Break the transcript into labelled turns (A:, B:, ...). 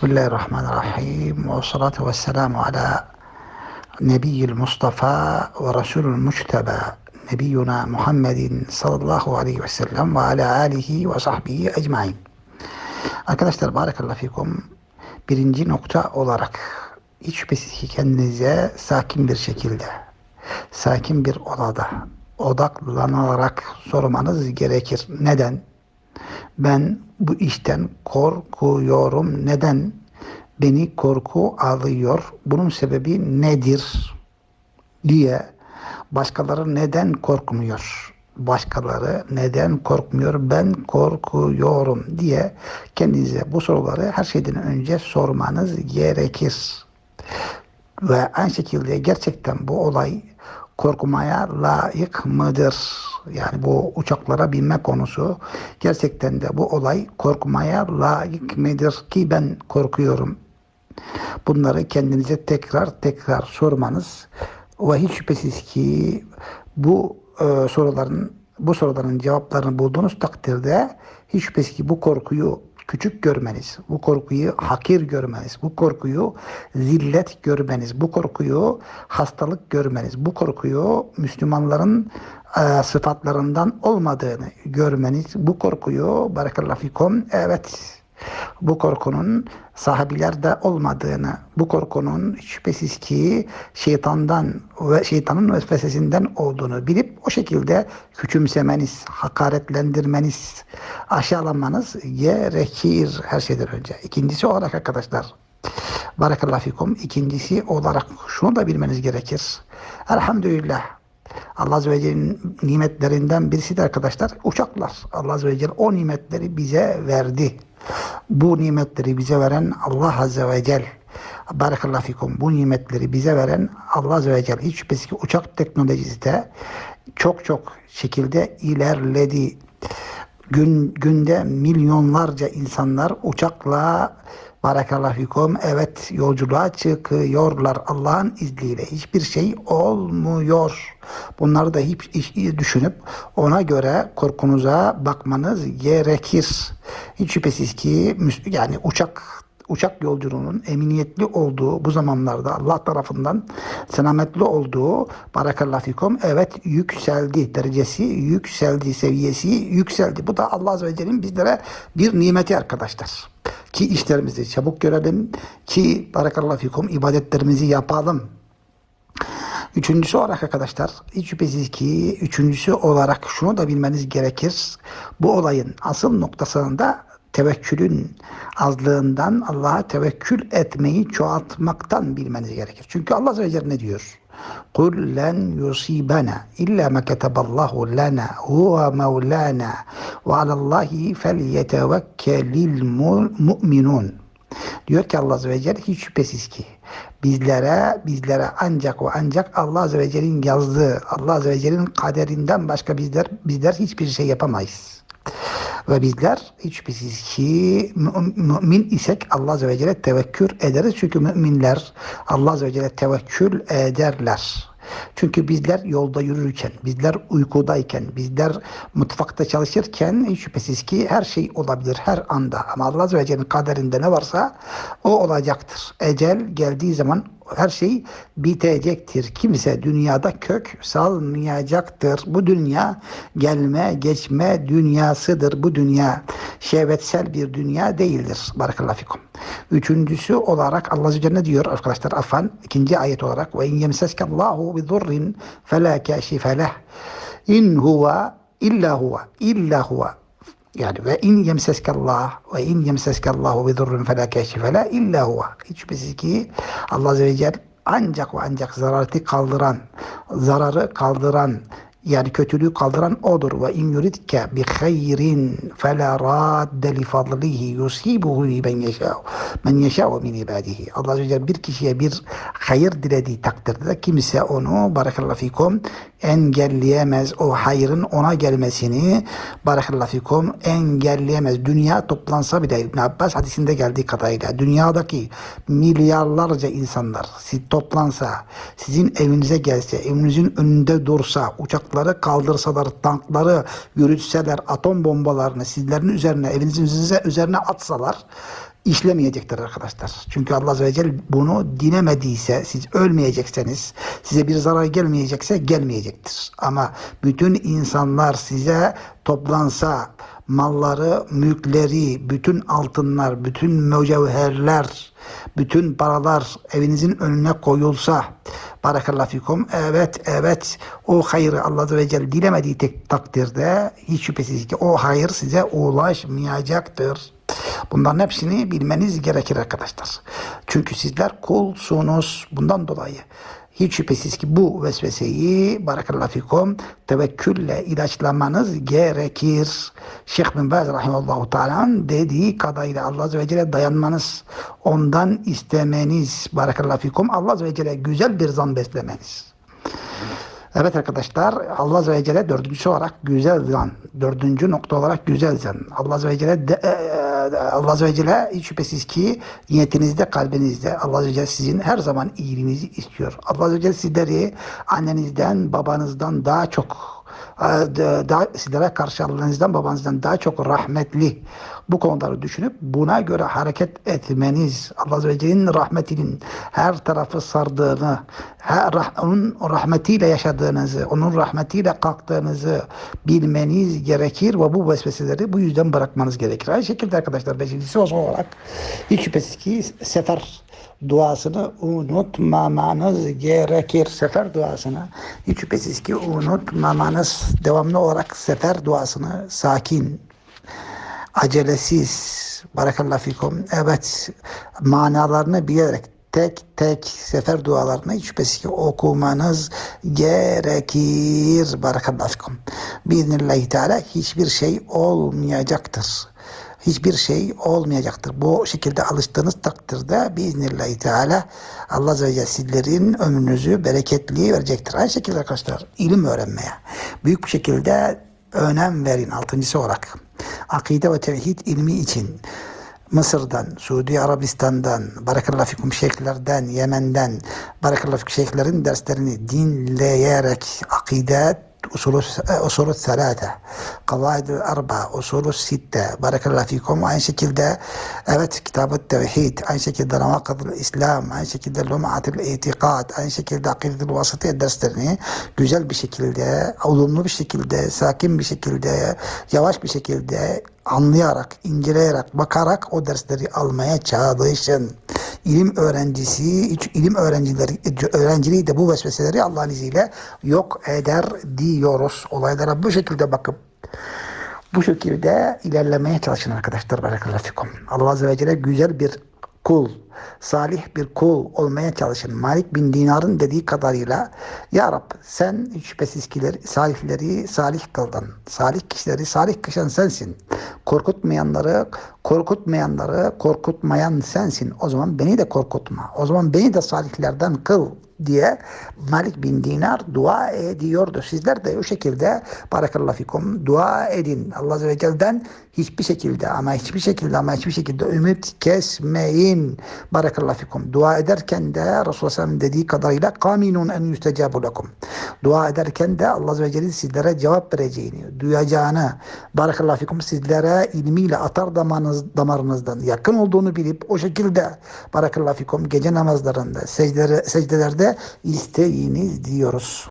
A: Bismillahirrahmanirrahim. Ve salatu ve selamu ala Nebiyyil Mustafa ve Resulül Müşteba Nebiyyuna Muhammedin sallallahu aleyhi ve sellem ve ala alihi ve sahbihi ecmain. Arkadaşlar barakallahu fikum birinci nokta olarak hiç şüphesiz ki kendinize sakin bir şekilde sakin bir odada odaklanarak sormanız gerekir. Neden? Ben bu işten korkuyorum. Neden beni korku alıyor? Bunun sebebi nedir? diye başkaları neden korkmuyor? Başkaları neden korkmuyor? Ben korkuyorum diye kendinize bu soruları her şeyden önce sormanız gerekir. Ve aynı şekilde gerçekten bu olay korkmaya layık mıdır? Yani bu uçaklara binme konusu gerçekten de bu olay korkmaya layık mıdır ki ben korkuyorum. Bunları kendinize tekrar tekrar sormanız ve hiç şüphesiz ki bu e, soruların bu soruların cevaplarını bulduğunuz takdirde hiç şüphesiz ki bu korkuyu küçük görmeniz, bu korkuyu hakir görmeniz, bu korkuyu zillet görmeniz, bu korkuyu hastalık görmeniz, bu korkuyu Müslümanların e, sıfatlarından olmadığını görmeniz, bu korkuyu barakallahu fikum evet bu korkunun sahabilerde olmadığını, bu korkunun şüphesiz ki şeytandan ve şeytanın vesvesesinden olduğunu bilip o şekilde küçümsemeniz, hakaretlendirmeniz, aşağılamanız gerekir her şeyden önce. İkincisi olarak arkadaşlar, Barakallahu fikum. İkincisi olarak şunu da bilmeniz gerekir. Elhamdülillah. Allah Azze ve Celle'nin nimetlerinden birisi de arkadaşlar uçaklar. Allah Azze ve Celle o nimetleri bize verdi. Bu nimetleri bize veren Allah Azze ve Celle. Barakallahu fikum. Bu nimetleri bize veren Allah Azze ve Celle. Hiç şüphesiz ki uçak teknolojisi de çok çok şekilde ilerledi. Gün, günde milyonlarca insanlar uçakla Barakallahu fikum. Evet yolculuğa çıkıyorlar Allah'ın izniyle. Hiçbir şey olmuyor. Bunları da hiç, hiç düşünüp ona göre korkunuza bakmanız gerekir. Hiç şüphesiz ki yani uçak uçak yolculuğunun eminiyetli olduğu bu zamanlarda Allah tarafından selametli olduğu barakallahu fikum evet yükseldi derecesi yükseldi seviyesi yükseldi. Bu da Allah Azze ve Celle'nin bizlere bir nimeti arkadaşlar. Ki işlerimizi çabuk görelim ki barakallahu fikum ibadetlerimizi yapalım. Üçüncüsü olarak arkadaşlar hiç şüphesiz ki üçüncüsü olarak şunu da bilmeniz gerekir. Bu olayın asıl noktasında tevekkülün azlığından Allah'a tevekkül etmeyi çoğaltmaktan bilmeniz gerekir. Çünkü Allah Azze ve Celle ne diyor? قُلْ لَنْ يُصِيبَنَا إِلَّا مَا كَتَبَ اللّٰهُ لَنَا هُوَ مَوْلَانَا وَعَلَى اللّٰهِ فَلْيَتَوَكَّلِ الْمُؤْمِنُونَ Diyor ki Allah Azze ve Celle hiç şüphesiz ki bizlere bizlere ancak ve ancak Allah Azze ve Celle'nin yazdığı Allah Azze ve Celle'nin kaderinden başka bizler bizler hiçbir şey yapamayız. Ve bizler hiçbirisiz ki mümin isek Allah Azze ve Celle tevekkül ederiz. Çünkü müminler Allah Azze ve Celle tevekkül ederler. Çünkü bizler yolda yürürken, bizler uykudayken, bizler mutfakta çalışırken şüphesiz ki her şey olabilir her anda. Ama Allah Azze ve Celle'nin kaderinde ne varsa o olacaktır. Ecel geldiği zaman her şey bitecektir. Kimse dünyada kök salmayacaktır. Bu dünya gelme geçme dünyasıdır. Bu dünya şehvetsel bir dünya değildir. Barakallahu. Üçüncüsü olarak Allah Azze ne diyor arkadaşlar affan ikinci ayet olarak ve in yemseskallahu bi zurrin fela kashife leh in huwa illa huwa illa huwa yani ve in yemseskallah ve in yemseskallahu bi zurrin fela kashife la illa huwa. Hiç şüphesiz ki Allah Azze ve Celle ancak ve ancak zararı kaldıran, zararı kaldıran, yani kötülüğü kaldıran odur. Ve in yuridke bi hayrin li fadlihi yusibuhu li ben yeşâ'u. Men yeşâ'u min ibadihi. Allah Azze ve Celle bir kişiye bir hayır dilediği takdirde de kimse onu barakallahu fikum engelleyemez. O hayrın ona gelmesini barakallahu fikum engelleyemez. Dünya toplansa bile İbn Abbas hadisinde geldiği kadarıyla dünyadaki milyarlarca insanlar siz toplansa sizin evinize gelse evinizin önünde dursa uçakları kaldırsalar tankları yürütseler atom bombalarını sizlerin üzerine evinizin üzerine atsalar işlemeyecektir arkadaşlar. Çünkü Allah Azze ve Celle bunu dilemediyse, siz ölmeyecekseniz, size bir zarar gelmeyecekse gelmeyecektir. Ama bütün insanlar size toplansa, malları, mülkleri, bütün altınlar, bütün mücevherler, bütün paralar evinizin önüne koyulsa, Barakallahu fikum. Evet, evet. O hayrı Allah Azze ve Celle dilemediği tek takdirde hiç şüphesiz ki o hayır size ulaşmayacaktır. Bunların hepsini bilmeniz gerekir arkadaşlar. Çünkü sizler kulsunuz. Bundan dolayı hiç şüphesiz ki bu vesveseyi barakallahu fikum tevekkülle ilaçlamanız gerekir. Şeyh bin Baz rahimallahu teala'nın dediği kadarıyla Allah Azze ve Celle dayanmanız, ondan istemeniz, barakallahu fikum Allah Azze ve Celle güzel bir zan beslemeniz. Evet arkadaşlar Allah Azze ve Celle dördüncüsü olarak güzel zan. Dördüncü nokta olarak güzel zan. Allah Azze ve Celle de, e, Allah Azze ve Celle hiç şüphesiz ki niyetinizde, kalbinizde Allah Azze ve Celle sizin her zaman iyiliğinizi istiyor. Allah Azze ve Celle sizleri annenizden, babanızdan daha çok daha, sizlere karşı Allah'ınızdan, babanızdan daha çok rahmetli bu konuları düşünüp buna göre hareket etmeniz, Allah ve Celle'nin rahmetinin her tarafı sardığını, her, onun rahmetiyle yaşadığınızı, onun rahmetiyle kalktığınızı bilmeniz gerekir ve bu vesveseleri bu yüzden bırakmanız gerekir. Aynı şekilde arkadaşlar beşincisi olarak hiç şüphesiz ki sefer duasını unutmamanız gerekir. Sefer duasını hiç şüphesiz ki unutmamanız devamlı olarak sefer duasını sakin, acelesiz, barakallahu fikum, evet manalarını bilerek tek tek sefer dualarını hiç şüphesiz ki okumanız gerekir. Barakallahu fikum. Biiznillahü Teala hiçbir şey olmayacaktır hiçbir şey olmayacaktır. Bu şekilde alıştığınız takdirde biiznillahü teala Allah Azze ve Celle sizlerin ömrünüzü bereketli verecektir. Aynı şekilde arkadaşlar ilim öğrenmeye büyük bir şekilde önem verin. Altıncısı olarak akide ve tevhid ilmi için Mısır'dan, Suudi Arabistan'dan, Barakallahu fikum şeyhlerden, Yemen'den, Barakallahu fikum şeyhlerin derslerini dinleyerek akide usulü usulü selate, kavaidü arba, usulü sitte, barakallahu fikum. Aynı şekilde evet kitab-ı tevhid, aynı şekilde namakatul İslam, aynı şekilde lumatul itikad, aynı şekilde akidetül vasıtiye derslerini güzel bir şekilde, olumlu bir şekilde, sakin bir şekilde, yavaş bir şekilde anlayarak, inceleyerek, bakarak o dersleri almaya çalışın. İlim öğrencisi, ilim öğrencileri, öğrenciliği de bu vesveseleri Allah'ın izniyle yok eder diyoruz. Olaylara bu şekilde bakıp bu şekilde ilerlemeye çalışın arkadaşlar. Barakallahu fikum. Allah Azze ve Celle güzel bir kul, salih bir kul olmaya çalışın. Malik bin Dinar'ın dediği kadarıyla Ya Rab sen şüphesiz ki salihleri salih kıldın. Salih kişileri salih kışan sensin. Korkutmayanları korkutmayanları korkutmayan sensin. O zaman beni de korkutma. O zaman beni de salihlerden kıl diye Malik bin Dinar dua ediyordu. Sizler de o şekilde barakallahu fikum dua edin. Allah Azze ve Celle'den hiçbir şekilde ama hiçbir şekilde ama hiçbir şekilde ümit kesmeyin. Barakallahu fikum. Dua ederken de Resulullah Sallallahu dediği kadarıyla kaminun en yüstecabu lekum. Dua ederken de Allah Azze ve Celle sizlere cevap vereceğini, duyacağını, barakallahu fikum sizlere ilmiyle atar damarınız, damarınızdan yakın olduğunu bilip o şekilde barakallahu fikum gece namazlarında, secdelere, secdelerde isteyiniz diyoruz.